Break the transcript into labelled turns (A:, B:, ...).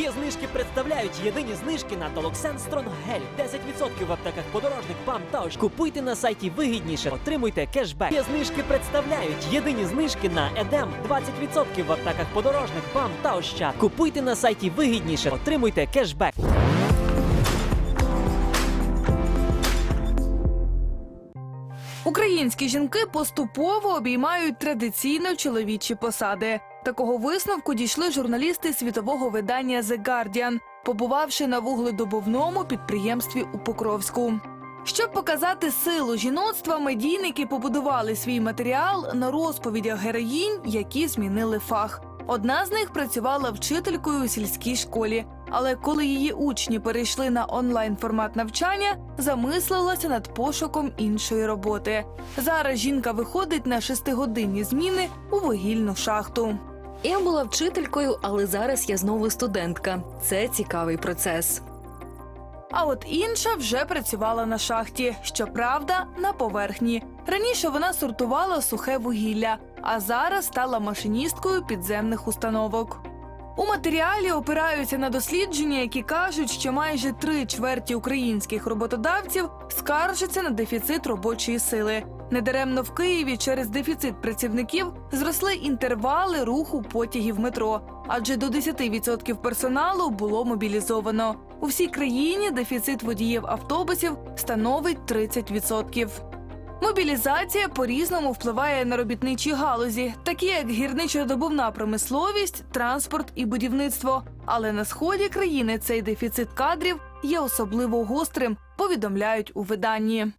A: Є знижки представляють єдині знижки на Толоксен Стронг Гель. 10% в аптеках подорожник, ПАМ та ОЩ. Купуйте на сайті вигідніше, отримуйте кешбек. Є знижки представляють єдині знижки на Едем. 20% в аптеках подорожник, ПАМ та Ощад. Купуйте на сайті вигідніше, отримуйте кешбек.
B: Українські жінки поступово обіймають традиційно чоловічі посади. Такого висновку дійшли журналісти світового видання The Guardian, побувавши на вугледобувному підприємстві у Покровську. Щоб показати силу жіноцтва, медійники побудували свій матеріал на розповідях героїнь, які змінили фах. Одна з них працювала вчителькою у сільській школі, але коли її учні перейшли на онлайн формат навчання, замислилася над пошуком іншої роботи. Зараз жінка виходить на шестигодинні зміни у вугільну шахту.
C: Я була вчителькою, але зараз я знову студентка. Це цікавий процес.
B: А от інша вже працювала на шахті, щоправда, на поверхні. Раніше вона сортувала сухе вугілля, а зараз стала машиністкою підземних установок. У матеріалі опираються на дослідження, які кажуть, що майже три чверті українських роботодавців скаржаться на дефіцит робочої сили. Недаремно в Києві через дефіцит працівників зросли інтервали руху потягів метро, адже до 10% персоналу було мобілізовано. У всій країні дефіцит водіїв автобусів становить 30%. Мобілізація по-різному впливає на робітничі галузі, такі як гірничодобувна промисловість, транспорт і будівництво. Але на сході країни цей дефіцит кадрів є особливо гострим, повідомляють у виданні.